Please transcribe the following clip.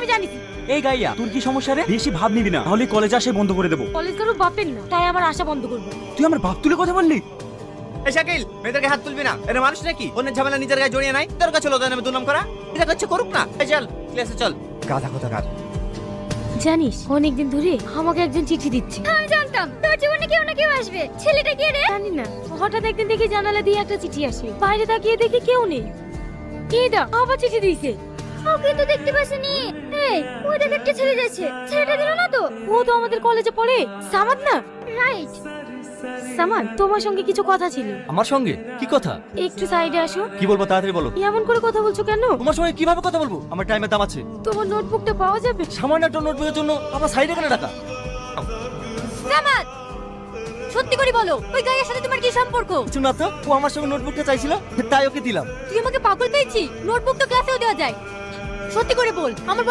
আমি জানিস এই গাইয়া তোর কি সমস্যা রে? বেশি ভাব নিবি না তাহলে কলেজ আসে বন্ধ করে দেবো। কলেজ কারও বাপের না। তাই আমার আশা বন্ধ করব। তুই আমার বাপ তুলে কথা বললি? এই শাকিল মেয়েদেরকে হাত তুলবি না। এটা মানুষ নাকি? অন্যের ঝামেলা নিজের গায়ে জড়িয়ে নাই? তোর কাছে লোদের নামে দুর্নাম করা? এটা করছে করুক না। এই চল ক্লাসে চল। গাধা কথা কাজ জানিস অনেকদিন ধরে আমাকে একজন চিঠি দিচ্ছে। আমি জানতাম তোর জীবনে কেউ না কেউ আসবে। ছেলেটা কে রে? জানি না। হঠাৎ একদিন দেখি জানালা দিয়ে একটা চিঠি আসে। বাইরে তাকিয়ে দেখি কেউ নেই। কে দা আবার চিঠি দিয়েছে। ওকে তো দেখতে পাসনি ওই দেখ একটা ছেলে যাচ্ছে। ছেলেটা দিল না তো? ও তো আমাদের কলেজে পড়ে। সামাদ না? রাইট সামাদ তোমার সঙ্গে কিছু কথা ছিল। আমার সঙ্গে? কি কথা? একটু সাইডে আসো। কি বলব তাড়াতাড়ি বলো। এমন করে কথা বলছো কেন? তোমার সঙ্গে কীভাবে কথা বলব? আমার টাইমের দাম আছে। তোমার নোটবুকটা পাওয়া যাবে? সামান্য একটা নোটবুকের জন্য আমার সাইডে কেন সত্যি করে বলো ওই গায়ের সাথে তোমার কি সম্পর্ক? কিছু না তো ও আমার সঙ্গে নোটবুকটা চাইছিল তাই ওকে দিলাম। তুই আমাকে পাগল পেয়েছি নোটবুক তো ক্লাসেও দেওয়া যায়। সত্যি করে বল আমার